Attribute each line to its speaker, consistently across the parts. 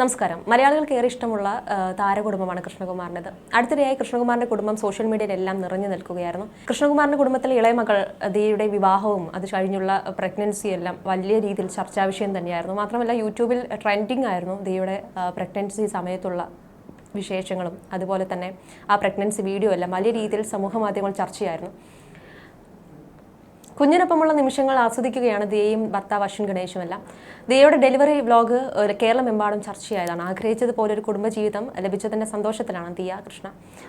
Speaker 1: നമസ്കാരം. മലയാളികൾക്ക് ഏറെ ഇഷ്ടമുള്ള താര താരകുടുംബമാണ് കൃഷ്ണകുമാറിന്റെത്. അടുത്തിടെയായി കൃഷ്ണകുമാറിന്റെ കുടുംബം സോഷ്യൽ മീഡിയയിലെല്ലാം നിറഞ്ഞു നിൽക്കുകയായിരുന്നു. കൃഷ്ണകുമാറിന്റെ കുടുംബത്തിലെ ഇളയ മകൾ ദിയയുടെ വിവാഹവും അത് കഴിഞ്ഞുള്ള പ്രഗ്നൻസി എല്ലാം വലിയ രീതിയിൽ ചർച്ചാ വിഷയം തന്നെയായിരുന്നു. മാത്രമല്ല യൂട്യൂബിൽ ട്രെൻഡിങ് ആയിരുന്നു ദിയയുടെ പ്രഗ്നൻസി സമയത്തുള്ള വിശേഷങ്ങളും. അതുപോലെ തന്നെ ആ പ്രഗ്നൻസി വീഡിയോ എല്ലാം വലിയ രീതിയിൽ സമൂഹ മാധ്യമങ്ങൾ ചർച്ചയായിരുന്നു. കുഞ്ഞിനൊപ്പമുള്ള നിമിഷങ്ങൾ ആസ്വദിക്കുകയാണ് ദിയയും ഭർത്താവ് അശ്വിൻ ഗണേശുമെല്ലാം ദിയയുടെ ഡെലിവറി വ്ലോഗ് കേരളമെമ്പാടും ചർച്ചയായതാണ്. ആഗ്രഹിച്ചതുപോലെ ഒരു കുടുംബജീവിതം ലഭിച്ചതിന്റെ സന്തോഷത്തിലാണ് ദിയ കൃഷ്ണ.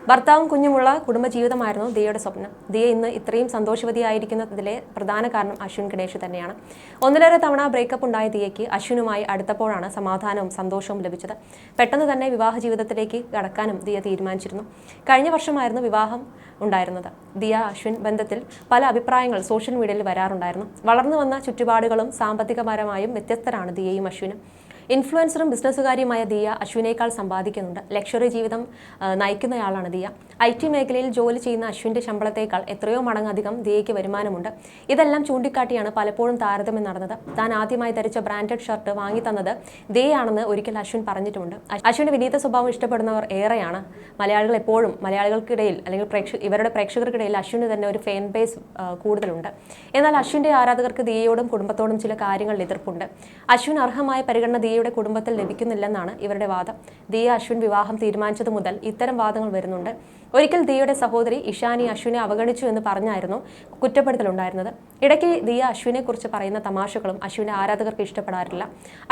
Speaker 1: ഭർത്താവും കുഞ്ഞുമുള്ള കുടുംബജീവിതമായിരുന്നു ദിയയുടെ സ്വപ്നം. ദിയ ഇന്ന് ഇത്രയും സന്തോഷവതിയായിരിക്കുന്നതിലെ പ്രധാന കാരണം അശ്വിൻ ഗണേഷ് തന്നെയാണ്. ഒന്നിലേറെ തവണ ബ്രേക്കപ്പ് ഉണ്ടായ ദിയയ്ക്ക് അശ്വിനുമായി അടുത്തപ്പോഴാണ് സമാധാനവും സന്തോഷവും ലഭിച്ചത്. പെട്ടെന്ന് തന്നെ വിവാഹ ജീവിതത്തിലേക്ക് കടക്കാനും ദിയ തീരുമാനിച്ചിരുന്നു. കഴിഞ്ഞ വർഷമായിരുന്നു വിവാഹം ഉണ്ടായിരുന്നത്. ദിയ അശ്വിൻ ബന്ധത്തിൽ പല അഭിപ്രായങ്ങൾ സോഷ്യൽ മീഡിയയിൽ വരാറുണ്ടായിരുന്നു. വളർന്നു വന്ന ചുറ്റുപാടുകളും സാമ്പത്തികപരമായും വ്യത്യസ്തരാണ് ദിയയും അശ്വിനും. ഇൻഫ്ലുവൻസറും ബിസിനസ്സുകാരിയുമായ ദിയ അശ്വിനേക്കാൾ സമ്പാദിക്കുന്നുണ്ട്. ലക്ഷറി ജീവിതം നയിക്കുന്നയാളാണ് ദിയ. ഐ ടി മേഖലയിൽ ജോലി ചെയ്യുന്ന അശ്വിന്റെ ശമ്പളത്തേക്കാൾ എത്രയോ മടങ്ങധികം ദിയയ്ക്ക് വരുമാനമുണ്ട്. ഇതെല്ലാം ചൂണ്ടിക്കാട്ടിയാണ് പലപ്പോഴും താരതമ്യം നടന്നത്. താൻ ആദ്യമായി ധരിച്ച ബ്രാൻഡഡ് ഷർട്ട് വാങ്ങി തന്നത് ദിയയാണെന്ന് ഒരിക്കൽ അശ്വിൻ പറഞ്ഞിട്ടുമുണ്ട് അശ്- അശ്വിന്റെ വിനീത സ്വഭാവം ഇഷ്ടപ്പെടുന്നവർ ഏറെയാണ്. മലയാളികൾ എപ്പോഴും മലയാളികൾക്കിടയിൽ അല്ലെങ്കിൽ പ്രേക്ഷക ഇവരുടെ പ്രേക്ഷകർക്കിടയിൽ അശ്വിന് തന്നെ ഒരു ഫാൻ ബേസ് കൂടുതലുണ്ട്. എന്നാൽ അശ്വിന്റെ ആരാധകർക്ക് ദിയയോടും കുടുംബത്തോടും ചില കാര്യങ്ങളിൽ എതിർപ്പുണ്ട്. അശ്വിൻ അർഹമായ പരിഗണന ദിയയുടെ കുടുംബത്തിൽ ലഭിക്കുന്നില്ലെന്നാണ് ഇവരുടെ വാദം. ദിയ അശ്വിൻ വിവാഹം തീരുമാനിച്ചത് മുതൽ ഇത്തരം വാദങ്ങൾ വരുന്നുണ്ട്. ഒരിക്കൽ ദിയയുടെ സഹോദരി ഇഷാനി അശ്വിനെ അവഗണിച്ചു എന്ന് പറഞ്ഞായിരുന്നു കുറ്റപ്പെടുത്തലുണ്ടായിരുന്നത്. ഇടയ്ക്ക് ദിയ അശ്വിനെ കുറിച്ച് പറയുന്ന തമാശകളും അശ്വിനെ ആരാധകർക്ക് ഇഷ്ടപ്പെടാറില്ല.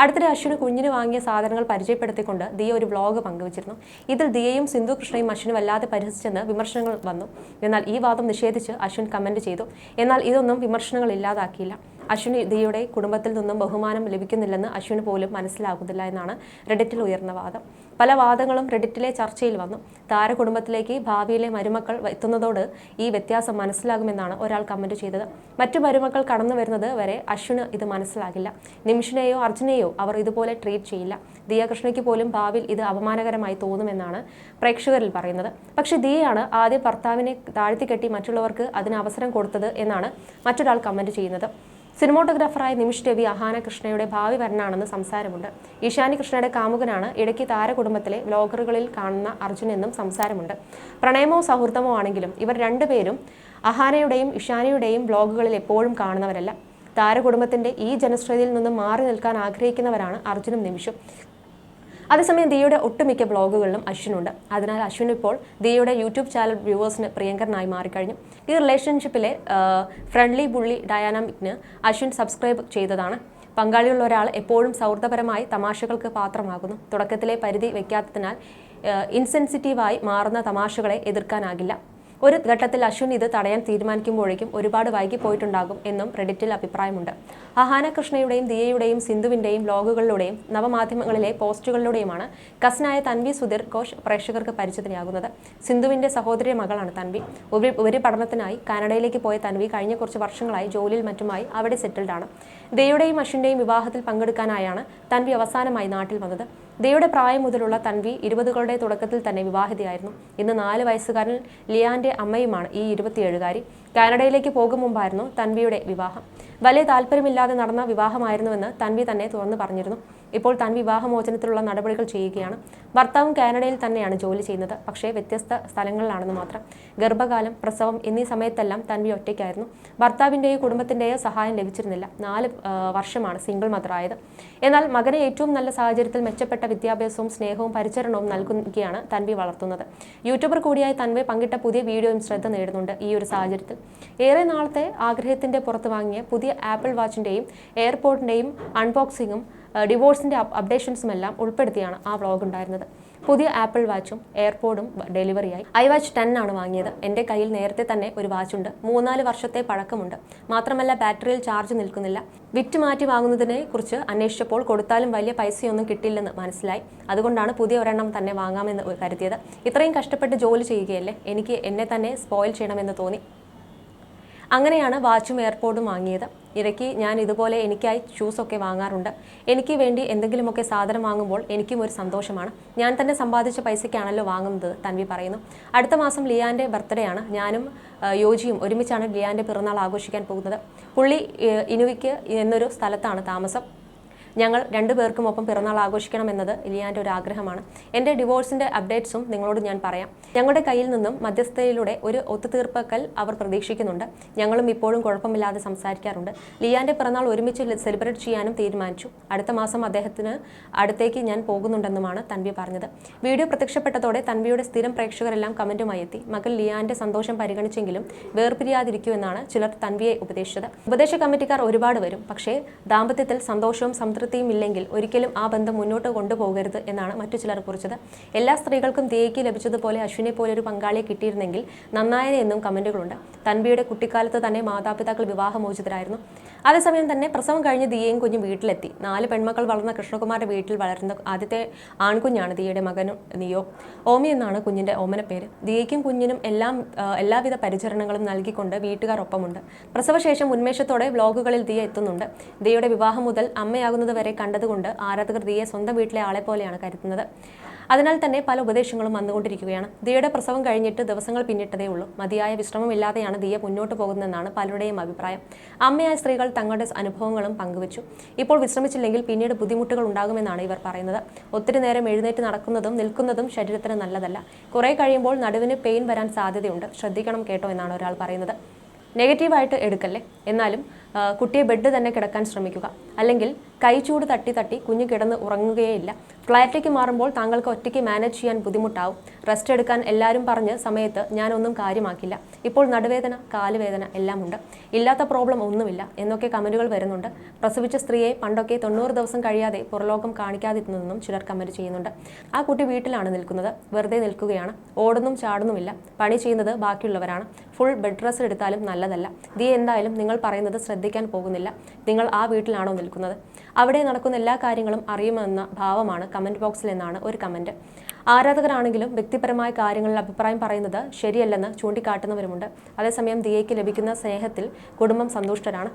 Speaker 1: അടുത്തിടെ അശ്വിന് കുഞ്ഞിന് വാങ്ങിയ സാധനങ്ങൾ പരിചയപ്പെടുത്തിക്കൊണ്ട് ദിയ ഒരു വ്ലോഗ് പങ്കുവച്ചിരുന്നു. ഇതിൽ ദിയയും സിന്ധു കൃഷ്ണയും അശ്വിനെ വല്ലാതെ പരിഹസിച്ചെന്ന് വിമർശനങ്ങൾ വന്നു. എന്നാൽ ഈ വാദം നിഷേധിച്ച് അശ്വിൻ കമന്റ് ചെയ്തു. എന്നാൽ ഇതൊന്നും വിമർശനങ്ങൾ ഇല്ലാതാക്കിയില്ല. അശ്വിന് ദിയയുടെ കുടുംബത്തിൽ നിന്നും ബഹുമാനം ലഭിക്കുന്നില്ലെന്ന് അശ്വിന് പോലും മനസ്സിലാകുന്നില്ല എന്നാണ് റെഡിറ്റിൽ ഉയർന്ന വാദം. പല വാദങ്ങളും റെഡിറ്റിലെ ചർച്ചയിൽ വന്നു. താരകുടുംബത്തിലേക്ക് ഭാവിയിലെ മരുമക്കൾ എത്തുന്നതോട് ഈ വ്യത്യാസം മനസ്സിലാകുമെന്നാണ് ഒരാൾ കമന്റ് ചെയ്തത്. മറ്റു മരുമക്കൾ കടന്നു വരുന്നത് വരെ അശ്വിന് ഇത് മനസ്സിലാകില്ല. നിമിഷിനെയോ അർജുനെയോ അവർ ഇതുപോലെ ട്രീറ്റ് ചെയ്യില്ല. ദിയ കൃഷ്ണയ്ക്ക് പോലും ഭാവിയിൽ ഇത് അപമാനകരമായി തോന്നുമെന്നാണ് പ്രേക്ഷകരിൽ പറയുന്നത്. പക്ഷേ ദിയയാണ് ആദ്യം ഭർത്താവിനെ താഴ്ത്തിക്കെട്ടി മറ്റുള്ളവർക്ക് അതിന് അവസരം കൊടുത്തത് എന്നാണ് മറ്റൊരാൾ കമന്റ് ചെയ്യുന്നത്. സിനിമോട്ടോഗ്രാഫറായ നിമിഷ് രവി അഹാന കൃഷ്ണയുടെ ഭാവി വരനാണെന്ന് സംസാരമുണ്ട്. ഈശാനി കൃഷ്ണയുടെ കാമുകനാണ് ഇടയ്ക്ക് താരകുടുംബത്തിലെ വ്ലോഗറുകളിൽ കാണുന്ന അർജുൻ എന്നും സംസാരമുണ്ട്. പ്രണയമോ സൗഹൃദമോ ആണെങ്കിലും ഇവർ രണ്ടുപേരും അഹാനയുടെയും ഇഷാനിയുടെയും ബ്ലോഗുകളിൽ എപ്പോഴും കാണുന്നവരല്ല. താരകുടുംബത്തിന്റെ ഈ ജനശ്രീതിയിൽ നിന്നും മാറി നിൽക്കാൻ ആഗ്രഹിക്കുന്നവരാണ് അർജുനും നിമിഷും. അതേസമയം ദിയയുടെ ഒട്ടുമിക്ക ബ്ലോഗുകളിലും അശ്വിനുണ്ട്. അതിനാൽ അശ്വിൻ ഇപ്പോൾ ദിയയുടെ യൂട്യൂബ് ചാനൽ വ്യൂവേഴ്സിന് പ്രിയങ്കരനായി മാറിക്കഴിഞ്ഞു. ഈ റിലേഷൻഷിപ്പിലെ ഫ്രണ്ട്ലി ബുള്ളി ഡയാനാമിക്കിന് അശ്വിൻ സബ്സ്ക്രൈബ് ചെയ്തതാണ്. പങ്കാളിയുള്ള ഒരാൾ എപ്പോഴും സൗഹൃദപരമായി തമാശകൾക്ക് പാത്രമാകുന്നു. തുടക്കത്തിലെ പരിധി വയ്ക്കാത്തതിനാൽ ഇൻസെൻസിറ്റീവായി മാറുന്ന തമാശകളെ എതിർക്കാനാകില്ല. ഒരു ഘട്ടത്തിൽ അശ്വിൻ ഇത് തടയാൻ തീരുമാനിക്കുമ്പോഴേക്കും ഒരുപാട് വൈകിപ്പോയിട്ടുണ്ടാകും എന്നും റെഡിറ്റിൽ അഭിപ്രായമുണ്ട്. അഹാന കൃഷ്ണയുടെയും ദിയയുടെയും സിന്ധുവിന്റെയും ബ്ലോഗുകളിലൂടെയും നവമാധ്യമങ്ങളിലെ പോസ്റ്റുകളിലൂടെയുമാണ് കസിനായ തൻവി സുധീർ ഘോഷ് പ്രേക്ഷകർക്ക് പരിചിതനാകുന്നത്. സിന്ധുവിന്റെ സഹോദരി മകളാണ് തൻവി. ഉപരി പഠനത്തിനായി കാനഡയിലേക്ക് പോയ തൻവി കഴിഞ്ഞ കുറച്ച് വർഷങ്ങളായി ജോലിയിൽ മറ്റുമായി അവിടെ സെറ്റിൽഡ് ആണ് ദിയയുടെയും അശ്വിന്റെയും വിവാഹത്തിൽ പങ്കെടുക്കാനായാണ് തൻവി അവസാനമായി നാട്ടിൽ വന്നത്. ദിയയുടെ പ്രായം മുതലുള്ള തൻവി ഇരുപതുകളുടെ തുടക്കത്തിൽ തന്നെ വിവാഹിതയായിരുന്നു. ഇന്ന് നാല് വയസ്സുകാരൻ ലിയാന്റെ അമ്മയുമാണ് ഈ ഇരുപത്തിയേഴുകാരി. കാനഡയിലേക്ക് പോകും മുമ്പായിരുന്നു തൻവിയുടെ വിവാഹം. വലിയ താല്പര്യമില്ലാതെ നടന്ന വിവാഹമായിരുന്നുവെന്ന് തൻവി തന്നെ തുറന്നു പറഞ്ഞിരുന്നു. ഇപ്പോൾ താൻ വിവാഹമോചനത്തിലുള്ള നടപടികൾ ചെയ്യുകയാണ്. ഭർത്താവും കാനഡയിൽ തന്നെയാണ് ജോലി ചെയ്യുന്നത്. പക്ഷേ വ്യത്യസ്ത സ്ഥലങ്ങളിലാണെന്ന് മാത്രം. ഗർഭകാലം പ്രസവം എന്നീ സമയത്തെല്ലാം തൻവി ഒറ്റയ്ക്കായിരുന്നു. ഭർത്താവിന്റെയോ കുടുംബത്തിന്റെയോ സഹായം ലഭിച്ചിരുന്നില്ല. നാല് വർഷമാണ് സിംഗിൾ മദറായത് എന്നാൽ മകനെ ഏറ്റവും നല്ല സാഹചര്യത്തിൽ മെച്ചപ്പെട്ട വിദ്യാഭ്യാസവും സ്നേഹവും പരിചരണവും നൽകുകയാണ് തൻവി വളർത്തുന്നത്. യൂട്യൂബർ കൂടിയായ തൻവി പങ്കിട്ട പുതിയ വീഡിയോയും ശ്രദ്ധ നേടുന്നുണ്ട് ഈ ഒരു സാഹചര്യത്തിൽ. ഏറെ നാളത്തെ ആഗ്രഹത്തിന്റെ പുറത്ത് വാങ്ങിയ പുതിയ ആപ്പിൾ വാച്ചിന്റെയും എയർപോർട്ടിന്റെയും അൺബോക്സിങ്ങും ഡിവോഴ്സിന്റെ അപ്ഡേഷൻസും എല്ലാം ഉൾപ്പെടുത്തിയാണ് ആ വ്ളോഗ് ഉണ്ടായിരുന്നത്. പുതിയ ആപ്പിൾ വാച്ചും എയർപോർഡും ഡെലിവറിയായി. ഐ വാച്ച് ടെൻ ആണ് വാങ്ങിയത്. എന്റെ കയ്യിൽ നേരത്തെ തന്നെ ഒരു വാച്ചുണ്ട്. മൂന്നാൽ വർഷത്തെ പഴക്കമുണ്ട്. മാത്രമല്ല ബാറ്ററിയിൽ ചാർജ് നിൽക്കുന്നില്ല. വിറ്റ് മാറ്റി വാങ്ങുന്നതിനെ കുറിച്ച് അന്വേഷിച്ചപ്പോൾ കൊടുത്താലും വലിയ പൈസയൊന്നും കിട്ടില്ലെന്ന് മനസ്സിലായി. അതുകൊണ്ടാണ് പുതിയ ഒരെണ്ണം തന്നെ വാങ്ങാമെന്ന് കരുതിയത്. ഇത്രയും കഷ്ടപ്പെട്ട് ജോലി ചെയ്യുകയല്ലേ? എനിക്ക് എന്നെ തന്നെ സ്പോയിൽ ചെയ്യണമെന്ന് തോന്നി. അങ്ങനെയാണ് വാച്ചും എയർപോർട്ടും വാങ്ങിയത്. ഇടയ്ക്ക് ഞാൻ ഇതുപോലെ എനിക്കായി ഷൂസൊക്കെ വാങ്ങാറുണ്ട്. എനിക്ക് വേണ്ടി എന്തെങ്കിലുമൊക്കെ സാധനം വാങ്ങുമ്പോൾ എനിക്കും ഒരു സന്തോഷമാണ്. ഞാൻ തന്നെ സമ്പാദിച്ച പൈസയ്ക്കാണല്ലോ വാങ്ങുന്നത് തൻവി പറയുന്നു. അടുത്ത മാസം ലിയാന്റെ ബർത്ത്ഡേ ആണ്. ഞാനും യോജിയും ഒരുമിച്ചാണ് ലിയാന്റെ പിറന്നാൾ ആഘോഷിക്കാൻ പോകുന്നത്. പുള്ളി ഇനുവിക്ക് എന്നൊരു സ്ഥലത്താണ് താമസം. ഞങ്ങൾ രണ്ടുപേർക്കും ഒപ്പം പിറന്നാൾ ആഘോഷിക്കണം ആഘോഷിക്കണമെന്നത് ഇലിയാന്റെ ഒരു ആഗ്രഹമാണ്. എന്റെ ഡിവോഴ്സിന്റെ അപ്ഡേറ്റ്സും നിങ്ങളോട് ഞാൻ പറയാം. ഞങ്ങളുടെ കയ്യിൽ നിന്നും മധ്യസ്ഥതയിലൂടെ ഒരു ഒത്തുതീർപ്പക്കൽ അവർ പ്രതീക്ഷിക്കുന്നുണ്ട്. ഞങ്ങളും ഇപ്പോഴും കുഴപ്പമില്ലാതെ സംസാരിക്കാറുണ്ട്. ലിയാന്റെ പിറന്നാൾ ഒരുമിച്ച് സെലിബ്രേറ്റ് ചെയ്യാനും തീരുമാനിച്ചു. അടുത്ത മാസം അദ്ദേഹത്തിന് അടുത്തേക്ക് ഞാൻ പോകുന്നുണ്ടെന്നുമാണ് തൻവി പറഞ്ഞത്. വീഡിയോ പ്രത്യക്ഷപ്പെട്ടതോടെ തൻവിയുടെ സ്ഥിരം പ്രേക്ഷകരെല്ലാം കമന്റുമായി എത്തി. മകൾ ലിയാന്റെ സന്തോഷം പരിഗണിച്ചെങ്കിലും വേർപിരിയാതിരിക്കൂ എന്നാണ് ചിലർ തൻവിയെ ഉപദേശിച്ചത്. ഉപദേശ കമ്മിറ്റിക്കാർ ഒരുപാട് വരും. പക്ഷേ ദാമ്പത്യത്തിൽ സന്തോഷവും സംതൃപ്തിയും ഇല്ലെങ്കിൽ ഒരിക്കലും ആ ബന്ധം മുന്നോട്ട് കൊണ്ടുപോകരുത് എന്നാണ് മറ്റു ചിലർ കുറിച്ചത്. എല്ലാ സ്ത്രീകൾക്കും തേയ്ക്ക് ലഭിച്ചതുപോലെ അശ്വിനെ പോലെ ഒരു പങ്കാളിയെ കിട്ടിയിരുന്നെങ്കിൽ നന്നായനെ എന്നും കമന്റുകളുണ്ട്. തൻവിയുടെ കുട്ടിക്കാലത്ത് തന്നെ മാതാപിതാക്കൾ വിവാഹമോചിതരായിരുന്നു. അതേസമയം തന്നെ പ്രസവം കഴിഞ്ഞ് ദിയയും കുഞ്ഞും വീട്ടിലെത്തി. നാല് പെൺമക്കൾ വളർന്ന കൃഷ്ണകുമാരുടെ വീട്ടിൽ വളരുന്ന ആദ്യത്തെ ആൺകുഞ്ഞാണ് ദിയയുടെ മകനും നിയോ. ഓമി എന്നാണ് കുഞ്ഞിന്റെ ഓമന പേര്. ദിയയ്ക്കും കുഞ്ഞിനും എല്ലാം എല്ലാവിധ പരിചരണങ്ങളും നൽകിക്കൊണ്ട് വീട്ടുകാർ ഒപ്പമുണ്ട്. പ്രസവശേഷം ഉന്മേഷത്തോടെ വ്ലോഗുകളിൽ ദിയ എത്തുന്നുണ്ട്. ദിയയുടെ വിവാഹം മുതൽ അമ്മയാകുന്നതുവരെ കണ്ടതുകൊണ്ട് ആരാധകർ ദിയെ സ്വന്തം വീട്ടിലെ ആളെ പോലെയാണ് കരുതുന്നത്. അതിനാൽ തന്നെ പല ഉപദേശങ്ങളും വന്നുകൊണ്ടിരിക്കുകയാണ്. ദിയയുടെ പ്രസവം കഴിഞ്ഞിട്ട് ദിവസങ്ങൾ പിന്നിട്ടതേ ഉള്ളൂ. മതിയായ വിശ്രമമില്ലാതെയാണ് ദിയ മുന്നോട്ട് പോകുന്നതെന്നാണ് പലരുടെയും അഭിപ്രായം. അമ്മയായ സ്ത്രീകൾ തങ്ങളുടെ അനുഭവങ്ങളും പങ്കുവച്ചു. ഇപ്പോൾ വിശ്രമിച്ചില്ലെങ്കിൽ പിന്നീട് ബുദ്ധിമുട്ടുകൾ ഉണ്ടാകുമെന്നാണ് ഇവർ പറയുന്നത്. ഒത്തിരി നേരം എഴുന്നേറ്റ് നടക്കുന്നതും നിൽക്കുന്നതും ശരീരത്തിന് നല്ലതല്ല. കുറേ കഴിയുമ്പോൾ നടുവിന് പെയിൻ വരാൻ സാധ്യതയുണ്ട്. ശ്രദ്ധിക്കണം കേട്ടോ എന്നാണ് ഒരാൾ പറയുന്നത്. നെഗറ്റീവായിട്ട് എടുക്കല്ലേ? എന്നാലും കുട്ടിയെ ബെഡ് തന്നെ കിടക്കാൻ ശ്രമിക്കുക. അല്ലെങ്കിൽ കൈചൂട് തട്ടി തട്ടി കുഞ്ഞ് കിടന്ന് ഉറങ്ങുകയേയില്ല. ഫ്ലാറ്റിലേക്ക് മാറുമ്പോൾ താങ്കൾക്ക് ഒറ്റയ്ക്ക് മാനേജ് ചെയ്യാൻ ബുദ്ധിമുട്ടാവും. റെസ്റ്റ് എടുക്കാൻ എല്ലാവരും പറഞ്ഞ് സമയത്ത് ഞാനൊന്നും കാര്യമാക്കില്ല. ഇപ്പോൾ നടുവേദന കാലുവേദന എല്ലാം ഉണ്ട് ഇല്ലാത്ത പ്രോബ്ലം ഒന്നുമില്ല എന്നൊക്കെ കമന്റുകൾ വരുന്നുണ്ട്. പ്രസവിച്ച സ്ത്രീയെ പണ്ടൊക്കെ തൊണ്ണൂറ് ദിവസം കഴിയാതെ പുറലോകം കാണിക്കാതിരുന്നതെന്നും ചിലർ കമന്റ് ചെയ്യുന്നുണ്ട്. ആ കുട്ടി വീട്ടിലാണ് നിൽക്കുന്നത്. വെറുതെ നിൽക്കുകയാണ്. ഓടുന്നും ചാടുന്നുമില്ല. പണി ചെയ്യുന്നത് ബാക്കിയുള്ളവരാണ്. ഫുൾ ബെഡ് റെസ്റ്റ് എടുത്താലും നല്ലതല്ല. ദീ എന്തായാലും നിങ്ങൾ പറയുന്നത് ശ്രദ്ധിക്കാൻ പോകുന്നില്ല. നിങ്ങൾ ആ വീട്ടിലാണോ നിൽക്കുന്നത്? അവിടെ നടക്കുന്ന എല്ലാ കാര്യങ്ങളും അറിയുമെന്ന ഭാവമാണ് കമന്റ് ബോക്സിൽ എന്നാണ് ഒരു കമന്റ് ആരാധകരാണെങ്കിലും വ്യക്തിപരമായ കാര്യങ്ങളിൽ അഭിപ്രായം പറയുന്നത് ശരിയല്ലെന്ന് ചൂണ്ടിക്കാട്ടുന്നവരുമുണ്ട്. അതേസമയം ദിയയ്ക്ക് ലഭിക്കുന്ന സ്നേഹത്തിൽ കുടുംബം സന്തുഷ്ടരാണ്.